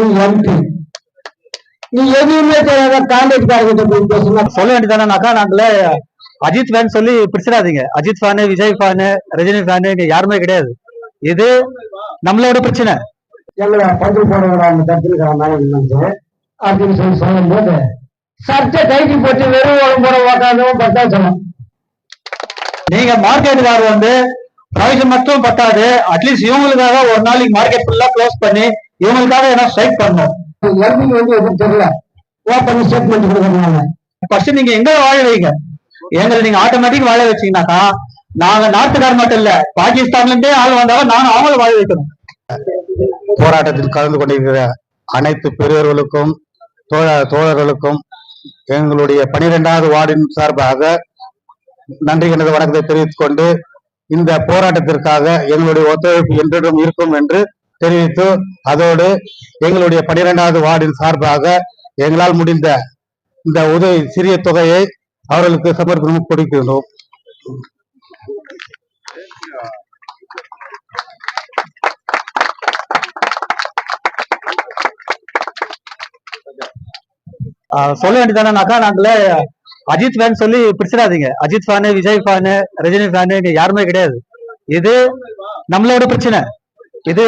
நீ எம்பி நீ எதுவுமே தெரியாத கான்ட்ராக்ட் காரங்கிட்ட போய் பேசுனா? சொல்ல வேண்டியதானாக்கா நாங்கள அஜித் ஃபேன் சொல்லி பிடிச்சிடாதீங்க. Ajith fan Vijay fan Rajini fan இங்க யாருமே கிடையாது. இது நம்மளோட பிரச்சனை. எங்களை பந்து போடுற அந்த வந்து அப்படின்னு சொல்லி சொல்லும்போது சர்ச்சை கைட்டி போட்டு வெறும் உடம்பு உக்காந்தவன் பத்தா நீங்க மார்க்கெட்டுக்காரர் வந்து ப்ரொவிஷன் மட்டும் பத்தாது. அட்லீஸ்ட் இவங்களுக்காக ஒரு நாளைக்கு மார்க்கெட் ஃபுல்லா க்ளோஸ் பண்ணி இவங்களுக்காக என்ன ஸ்ட்ரைக் பண்ணணும். எம்பி வந்து எதுவும் தெரியல. ஓப்பன் ஸ்டேட்மெண்ட் கொடுக்கறதுனால ஃபர்ஸ்ட் நீங்க எங்க வாழ வைங்க? எங்களை நீங்க ஆட்டோமேட்டிக் வாழ வச்சீங்கன்னாக்கா நாங்க நாட்டுக்கார் மட்டும் இல்ல பாகிஸ்தான்ல இருந்தே ஆள் வந்தாலும் நாங்க அவங்கள வாழ வைக்கணும். போராட்டத்தில் கலந்து கொண்டிருக்கிற அனைத்து பெரியவர்களுக்கும் தோழ தோழர்களுக்கும் எங்களுடைய பனிரெண்டாவது வார்டின் சார்பாக நன்றி கணக்கு வணக்கத்தை தெரிவித்துக் கொண்டு இந்த போராட்டத்திற்காக எங்களுடைய ஒத்துழைப்பு என்றும் இருக்கும் என்று தெரிவித்து அதோடு எங்களுடைய பனிரெண்டாவது வார்டின் சார்பாக எங்களால் முடிந்த இந்த உதவி சிறிய தொகையை அவர்களுக்கு சமர்ப்பணம் கொடுக்கின்றோம். ஆஹ் சொல்ல வேண்டியதானாக்கா நாங்களே அஜித் ஃபேன் சொல்லி பிடிச்சிடாதீங்க Ajith fan Vijay fan Rajini fan இங்க யாருமே கிடையாது. இது நம்மளோட பிரச்சனை. இது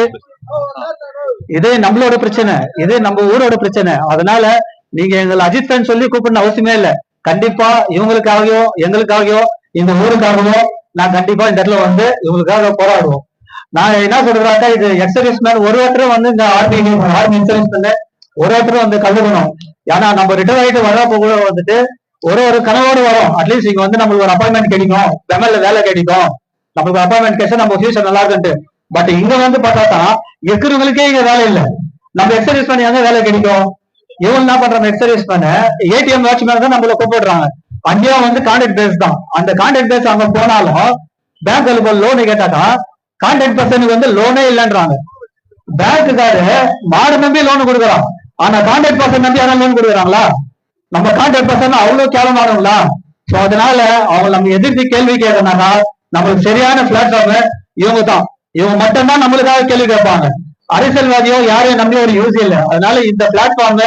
இது நம்மளோட பிரச்சனை. இது நம்ம ஊரோட பிரச்சனை. அதனால நீங்க எங்களை அஜித் ஃபேன் சொல்லி கூப்பிடணும் அவசியமே இல்ல. கண்டிப்பா இவங்களுக்காகவோ எங்களுக்காகவோ இந்த ஊருக்காகவோ நான் கண்டிப்பா இந்த இடத்துல வந்து இவங்களுக்காக போராடுவோம். நான் என்ன சொல்றாக்கா இது எக்ஸர்வீஸ் மேன் ஒரு ஒருத்தரும் வந்து இந்த ஆர்மி ஆர்மி இன்சூரன்ஸ் பண்ண ஒரு ஒருத்தரும் வந்து கலந்துக்கணும் ஏன்னா நம்ம ரிட்டர்ன் ஆயிட்டு வர்றப்ப கூட வந்துட்டு ஒரு ஒரு கனவோடு வரும். அட்லீஸ்ட் இங்க வந்து நம்மளுக்கு ஒரு அப்பாயின்மெண்ட் கிடைக்கும். பெமல்ல வேலை கிடைக்கும். நம்மளுக்கு அப்பாயின்மெண்ட் கிடைச்சா நம்ம ஃபியூச்சர் நல்லா இருக்குன்ட்டு. பட் இங்க வந்து பார்த்தா தான் இருக்கிறவங்களுக்கே இங்க வேலை இல்லை. நம்ம எக்ஸசைஸ் பண்ணி அங்க வேலை கிடைக்கும். இவங்க என்ன பண்றாங்க? எக்ஸசைஸ் பண்ண ஏடிஎம் வாட்ச்மேன் தான் நம்மள கூப்பிடுறாங்க. அங்கேயும் வந்து கான்ட்ராக்ட் பேஸ் தான். அந்த கான்ட்ராக்ட் பேஸ் அங்க போனாலும் பேங்க் லோன் கேட்டாக்கா கான்ட்ராக்ட் பர்சனுக்கு வந்து லோனே இல்லைன்றாங்க. பேங்க்குக்காரு மாடு நம்பி லோன் கொடுக்குறான். ஆனா கான்ட்ராக்ட் பர்சன் நம்பி யாரும் லோன் கொடுக்குறாங்களா? நம்ம கான்ட்ராக்ட் பர்சன் அவ்வளவு கேவலமானவங்களா சோ அதனால அவங்க நம்ம எதிர்த்து கேள்வி கேட்கறனாக்கா நம்மளுக்கு சரியான பிளாட்ஃபார்ம் இவங்க தான். இவங்க மட்டும்தான் நம்மளுக்காக கேள்வி கேட்பாங்க. அரசியல்வாதியோ யாரையும் நம்பி ஒரு யூஸ் இல்லை. அதனால இந்த பிளாட்ஃபார்ம்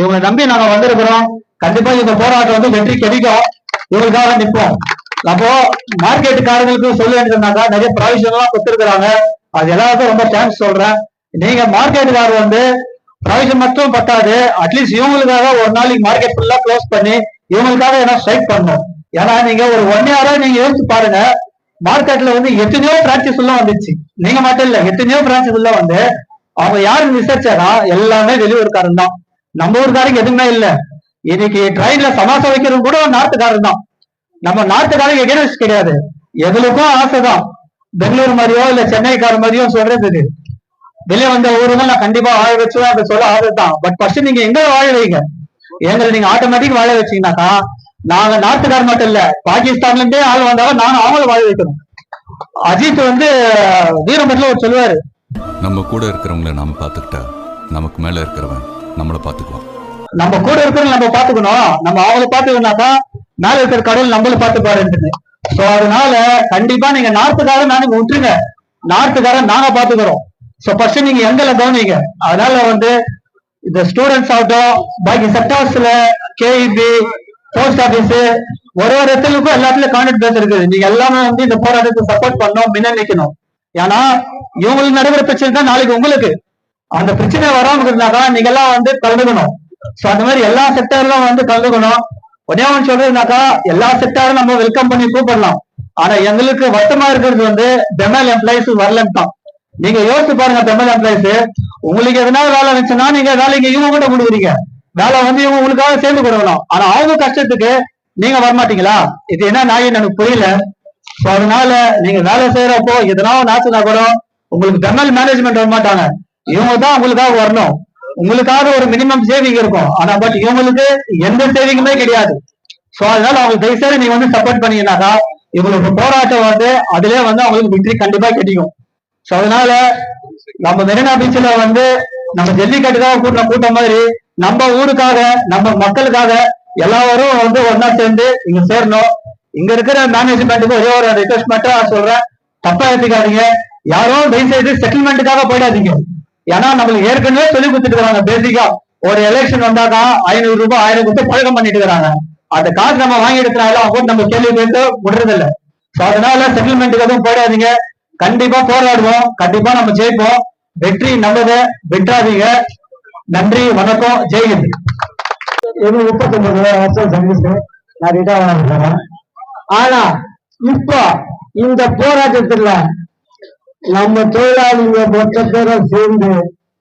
இவங்க நம்பி நாங்க வந்திருக்கிறோம். கண்டிப்பா இந்த போராட்டம் வந்து வெற்றி கிடைக்கும். இவங்களுக்காக நிற்போம். அப்போ மார்க்கெட்டுக்காரங்களுக்கு சொல்ல வேண்டியதுனாக்கா நிறைய ப்ராவிஷன் எல்லாம் கொடுத்துருக்காங்க அது எல்லாருக்கும் ரொம்ப தேங்க்ஸ் சொல்றேன். நீங்க மார்க்கெட்டுக்காரர் வந்து ப்ராவிஷன் மட்டும் பத்தாது. அட்லீஸ்ட் இவங்களுக்காக ஒரு நாளைக்கு மார்க்கெட் ஃபுல்லா க்ளோஸ் பண்ணி இவங்களுக்காக ஏன்னா ஸ்ட்ரைக் பண்ணும் ஏன்னா நீங்க ஒரு ஒன் இயரா நீங்க யோசிச்சு பாருங்க மார்க்கெட்ல வந்து எத்தனையோ பிரான்ச்சஸ் எல்லாம் வந்துச்சு. நீங்க மட்டும் இல்ல எத்தனையோ பிரான்ச்சஸ் எல்லாம் வந்து அவங்க யாரு விசாரிச்சாரா எல்லாமே வெளியூர்காரன் தான். நம்ம ஊருக்காரங்க எதுவுமே இல்ல. இன்னைக்கு ட்ரெயின்ல சமாசம் வைக்கிறது கூட நார்த்துக்காரன் தான். நம்ம நாட்டுக்காரங்க எகேனஸ்ட் கிடையாது. எதுலுக்கும் ஆசைதான். பெங்களூர் மாதிரியோ இல்ல சென்னைக்கார மாதிரியோ சொல்றது வெளியே வந்த ஊருங்க நான் கண்டிப்பா வாழ வச்சு அப்படி சொல்ல ஆசைதான் பட் ஃபர்ஸ்ட் நீங்க எங்க வாழ வைங்க? எங்களை நீங்க ஆட்டோமேட்டிக் வாழ வச்சீங்கன்னாக்கா நாங்க நாட்டுக்கார மட்டும் இல்ல பாகிஸ்தான்ல இருந்தே ஆள் வந்தாலும் நாங்க அவங்கள வாழ வைக்கணும். அஜித் வந்து வீரம்பட்டில ஒரு சொல்லுவாரு. நம்ம கூட இருக்கிறவங்கள நாம பார்த்துக்கிட்டா நமக்கு மேல இருக்கிறவன் நம்மளை பார்த்துக்குவான். நம்ம கூட இருக்கிறவங்க நம்ம பாத்துக்கணும் நம்ம அவங்கள பாத்துக்கணும்னாக்கா மேல இருக்கிற கடவுள் நம்மள பாத்துப்பாருன்றது சோ அதனால கண்டிப்பா நீங்க நார்த்துக்காரன் நாளைக்கு விட்டுருங்க நார்த்துக்காரன் நாங்க பாத்துக்கிறோம் சோ ஃபர்ஸ்ட் நீங்க எங்களை கவனிங்க? அதனால வந்து இந்த ஸ்டூடெண்ட்ஸ் ஆகட்டும் பாக்கி செக்டர்ஸ்ல கேஇபி போஸ்ட் ஆபீஸ் ஒரு ஒரு இடத்துலக்கும் எல்லாத்துலயும் கான்டாக்ட் பேஸ் இருக்குது. நீங்க எல்லாமே வந்து இந்த போராட்டத்தை சப்போர்ட் பண்ணணும் முன்ன நிக்கணும் ஏன்னா இவங்களுக்கு நடைபெற பிரச்சனை தான் நாளைக்கு உங்களுக்கு. அந்த பிரச்சனை வராம இருந்தாக்கா நீங்க எல்லாம் வந்து கலந்துக்கணும். சோ அந்த மாதிரி எல்லா செக்டர்லாம் வந்து கலந்துக்கணும். ஒரே ஒன்று சொல்றதுனாக்கா எல்லா செக்டாரும் நம்ம வெல்கம் பண்ணி கூப்பிடலாம். ஆனா எங்களுக்கு வருத்தமா இருக்கிறது வந்து பெமல் எம்ப்ளாயிஸ் வரலன்னு தான் நீங்க யோசிச்சு பாருங்க தமிழ் எம்ப்ளாயிஸ் உங்களுக்கு எதனா வேலை இருந்துச்சுன்னா நீங்க வேலைக்கு இவங்க கூட கொடுக்குறீங்க. வேலை வந்து இவங்க உங்களுக்காக சேர்ந்து கொடுக்கணும். ஆனா அவங்க கஷ்டத்துக்கு நீங்க வரமாட்டீங்களா? இது என்ன நாய் எனக்கு புரியல. சோ அதனால நீங்க வேலை செய்யறப்போ எதனா ஒரு கூட உங்களுக்கு தமிழ் மேனேஜ்மெண்ட் வர மாட்டாங்க. இவங்க தான் உங்களுக்காக வரணும். உங்களுக்காக ஒரு மினிமம் சேவிங் இருக்கும். ஆனா பட் இவங்களுக்கு எந்த சேவிங்குமே கிடையாது. சோ அதனால அவங்களுக்கு தயவுசெய்து நீங்க வந்து சப்போர்ட் பண்ணீங்கன்னாக்கா இவங்களுக்கு போராட்டம் வந்து அதுலயே வந்து அவங்களுக்கு வெற்றி கண்டிப்பா கிடைக்கும். சோ அதனால நம்ம மெரினா பீச்ல வந்து நம்ம ஜல்லிக்கட்டுக்காக கூட்டின கூட்டம் மாதிரி நம்ம ஊருக்காக நம்ம மக்களுக்காக எல்லாரும் வந்து ஒன்னா சேர்ந்து இங்க சேரணும். இங்க இருக்கிற மேனேஜ்மெண்ட்டுக்கு ஒரே ஒரு ரிக்வஸ்ட் மட்டும் நான் சொல்றேன். தப்பா எடுத்துக்காதீங்க. யாரும் தயவு செய்து செட்டில்மெண்ட்டுக்காக போயிடாதீங்க. ஏன்னா நம்மளுக்கு ஏற்கனவே சொல்லி கொடுத்துட்டு இருக்காங்க பேசிக்கா ஒரு எலெக்ஷன் வந்தாக்கா ஐநூறு ரூபாய் ஆயிரம் கொடுத்து பழக்கம் பண்ணிட்டு இருக்கிறாங்க அந்த காசு நம்ம வாங்கி எடுக்கிறனால அவங்க நம்ம கேள்வி கேட்டு விடுறதில்ல. சோ அதனால செட்டில்மெண்ட்டுக்கு எதுவும் போயிடாதீங்க. கண்டிப்பா போராடுவோம். கண்டிப்பா நம்ம ஜெயிப்போம். வெற்றி நல்லது. வெற்றாதீங்க நன்றி வணக்கம். ஜெய்ஹிந்த் முப்பத்தி முப்பத்தொன்பது வருஷம் சர்வீஸ் நான் ரிட்டையர் ஆகிறேன் ஆனா இப்போ இந்த போராட்டத்துல நம்ம தொழிலாளிங்க மொத்த பேரை சேர்ந்து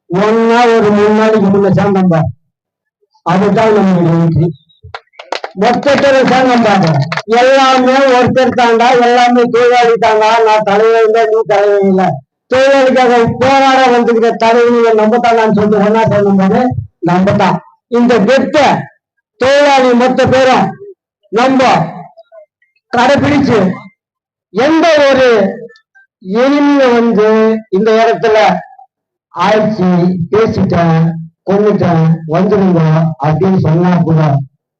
ஒன்னா ஒரு மூணு நாளைக்கு முன்ன சேர்ந்தோம் அதுதான் நம்மளுடைய வெற்றி. மொத்த பேரும் சேர்ந்தோம் எல்லாமே ஒருத்தர் தாண்டா எல்லாமே தொழிலாளி தாண்டா. நான் தலைவர் இல்லை நீ தலைவர் இல்லை. தொழிலாளிக்காக போராட வந்திருக்க தலைவர்கள் நம்ம தாண்டான்னு நான் சொல்லி ஒன்னா சேர்ந்தோம் பாரு. நம்ம தான் இந்த கெட்ட தொழிலாளி மொத்த பேரும் நம்ம கடைபிடிச்சு எந்த ஒரு எளிமைய வந்து இந்த இடத்துல ஆயிடுச்சு பேசிட்டேன் கொண்டுட்டேன் வந்துருங்க அப்படின்னு சொன்னா கூட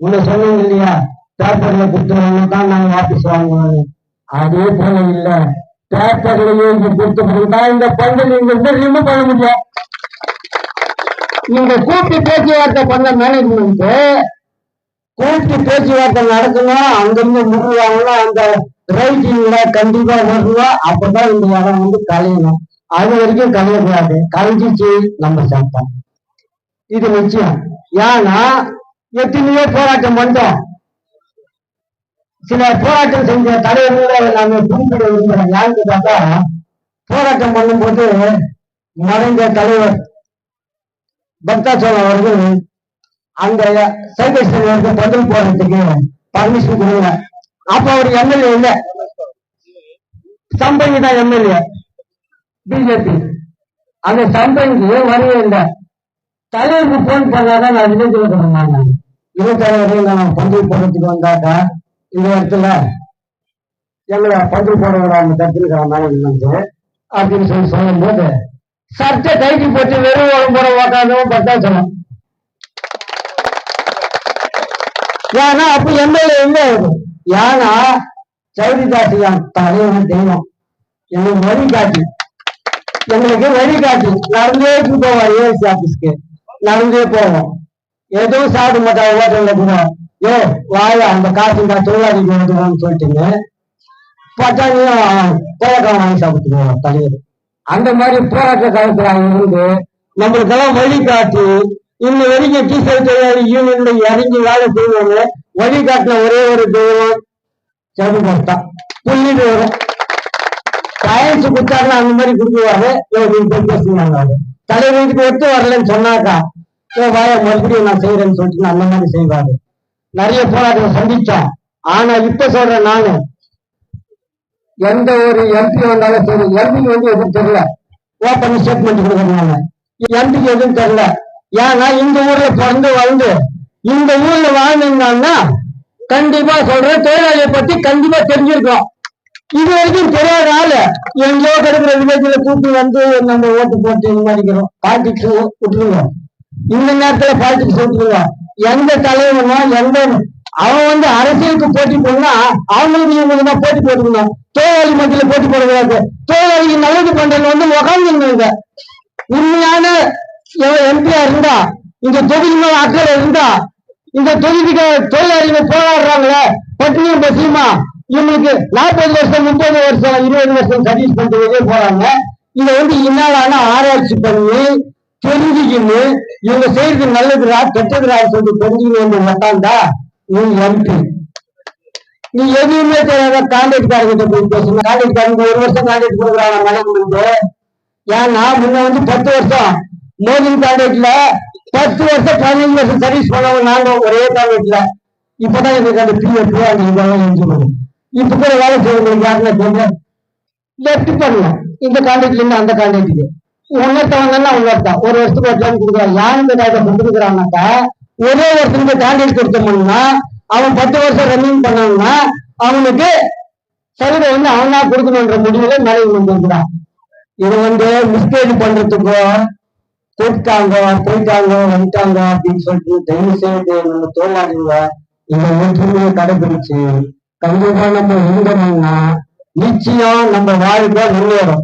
உன்னை சொன்னீங்க இல்லையா பேப்பர்ல கொடுத்தவங்க தான் நாங்க வாபஸ் வாங்குவோம். அதே போல இல்ல. பேப்பர்லயே இங்க கொடுத்த இந்த பங்கு நீங்க இருந்து ரிமூவ் பண்ண முடியும்? நீங்க கூப்பிட்டு பேச்சுவார்த்தை பண்ண மேனேஜ்மெண்ட் கூப்பிட்டு பேச்சுவார்த்தை நடக்கணும் அங்கிருந்து முருவாங்கன்னா அந்த ரைட்டிங்ல கண்டிப்பா வருவா அப்பதான் இந்த இடம் வந்து கலையணும். அது வரைக்கும் கலையக்கூடாது. கலைஞ்சிச்சு நம்ம சாப்பிட்டோம் இது நிச்சயம். ஏன்னா எத்தனையோ போராட்டம் பண்ணோம் சில போராட்டம் செஞ்ச தலைவர்களை நாங்க குறிப்பிட விரும்புறோம் யாருக்கு பார்த்தா போராட்டம் பண்ணும்போது மறைந்த தலைவர் பக்தாச்சோழன் அவர்கள் அந்த சைபேஸ்வரருக்கு பதில் போறதுக்கு பர்மிஷன் கொடுங்க அப்ப அவர் எம்எல்ஏ இல்ல. சம்பங்கி தான் எம்எல்ஏ. பிஜேபி அந்த சம்பங்கி வரவே இல்லை? தலைவருக்கு போன் பண்ணாதான் நான் விஜய் நான். இருபத்தாயிரம் நான் பந்தல் போடுறதுக்கு வந்தாக்க இந்த இடத்துல எங்களை பந்தல் போட விடாம தடுத்துருக்கிறாங்க வந்து அப்படின்னு சொல்லி சொல்லும்போது சர்ச்சை கைக்கு போட்டு வெறும் உடம்போட உக்காந்தவன் பத்தாச்சனம் ஏன்னா அப்ப எம்எல்ஏ எங்க இருக்கும் ஏன்னா சௌரிதாசி தலைவன் தெய்வம். எங்களுக்கு வழி காட்டி. எங்களுக்கு வழி காட்டி. நடந்தே போவோம் ஏஎஸ்சி ஆபீஸ்க்கு. நடந்தே போவோம். எதுவும் சாப்பிட மாட்டா ஹோட்டல்ல கூட ஏ வாயா அந்த காசு நான் தொழிலாளிக்கு வந்துடும் சொல்லிட்டுங்க. பட்டாணியும் போராட்டம் வாங்கி சாப்பிட்டுருவோம் தலைவர். அந்த மாதிரி போராட்ட காலத்துல அவங்க இருந்து நம்மளுக்கெல்லாம் வழிகாட்டி இன்ன வரைக்கும் டீசல் தொழிலாளி யூனியன்ல இறங்கி வேலை செய்வாங்க வழிகாட்டின ஒரே ஒரு தெய்வம் செவன்கர்த்தா புள்ளி வரும் சயின்ஸ் கொடுத்தாருன்னா அந்த மாதிரி கொடுக்குவாரு. தலைவருக்கு ஒத்து வரலன்னு சொன்னாக்கா வாய மறுபடியும் நான் செய்யறேன்னு சொல்லிட்டு அந்த மாதிரி செய்வாரு. நிறைய போராட்டத்தை சந்திச்சேன். ஆனா இப்ப சொல்றேன் நானு. எந்த ஒரு எம்பி வந்தாலும் சரி எம்பி வந்து எதுவும் தெரியல. ஓப்பன் ஸ்டேட்மெண்ட் கொடுக்கறாங்க எம்பிக்கு எதுவும் தெரியல. ஏன்னா இந்த ஊர்ல பிறந்து வாழ்ந்து இந்த ஊர்ல வாழ்ந்தாங்கன்னா கண்டிப்பா சொல்றேன் தொழிலாளியை பத்தி கண்டிப்பா தெரிஞ்சிருக்கோம். இது வரைக்கும் தெரியாத ஆளு. எங்கேயோ கிடக்குற வில்லேஜ்ல கூப்பிட்டு வந்து நம்ம ஓட்டு போட்டு இது மாதிரிக்கிறோம் பாட்டிக்கு விட்டுருவோம் இந்த நேரத்துல பாலிடிக்ஸ் விட்டுருவோம் எந்த தலைவனும் எந்த அவன் வந்து அரசியலுக்கு போட்டி போடனா அவங்களுக்கு இவங்களுக்கு தான் போட்டி போட்டுக்கணும். தொழிலாளி மத்தியில போட்டி போடக்கூடாது. தொழிலாளிக்கு நல்லது பண்றது வந்து உக்காந்துருந்தாங்க உண்மையான எம்பியா இருந்தா இந்த தொகுதி மேல அக்கறை இருந்தா இந்த தொகுதிக்கு தொழிலாளிகள் போராடுறாங்களே பட்டினியும் பசியுமா இவங்களுக்கு நாற்பது வருஷம் முப்பது வருஷம் இருபது வருஷம் சர்வீஸ் பண்றதுக்கே போறாங்க. இதை வந்து இன்னாலான ஆராய்ச்சி பண்ணி தெரிஞ்சுக்கின்னு இவங்க செய்யறது நல்லதுரா கெட்டதுரா சொல்லி தெரிஞ்சுக்கணும் வந்து இவங்க எம்பி நீ எதுவுமே தெரியாத கான்ட்ராக்ட்காரங்கிட்ட போய் பேசணும் காரங்க ஒரு வருஷம் கான்ட்ராக்ட் கொடுக்குறாங்க மேனேஜ்மெண்ட் ஏன்னா முன்ன வந்து பத்து வருஷம். மோதின் கான்ட்ராக்ட்ல பத்து வருஷம் பதினஞ்சு வருஷம் சர்வீஸ் பண்ணவங்க நாங்க ஒரே கான்ட்ராக்ட்ல இப்பதான் எனக்கு அந்த பிஎஃப் அந்த இதெல்லாம் எஞ்சி இப்ப கூட வேலை செய்யறவங்களுக்கு யாருன்னா தெரியல லெஃப்ட் பண்ணலாம் இந்த கான்ட்ராக்ட்ல இருந்து அந்த கான்ட்ராக்டுக்கு உணர்த்தவங்கன்னா உணர்த்தான் ஒரு வருஷத்துக்கு ஒரு டைம் கொடுக்குறான் யாருக்கு கார்டை கொடுக்குறான்னாக்கா ஒரே வருஷத்துக்கு கான்ட்ராக்ட் கொடுத்தோம்னா அவன் பத்து வருஷம் ரன்னிங் பண்ணான்னா அவனுக்கு சலுகை வந்து அவனா கொடுக்கணுன்ற முடிவுல மேலே இருக்கிறான் இது வந்து மிஸ்டேக் பண்றதுக்கோ கொடுத்தாங்க போயிட்டாங்க வந்துட்டாங்க அப்படின்னு சொல்லிட்டு தயவு செய்து நம்ம தொழிலாளிங்க இந்த ஒற்றுமையை கடைபிடிச்சு கண்டிப்பா நம்ம இருந்தோம்னா நிச்சயம் நம்ம வாழ்க்கை முன்னேறும்.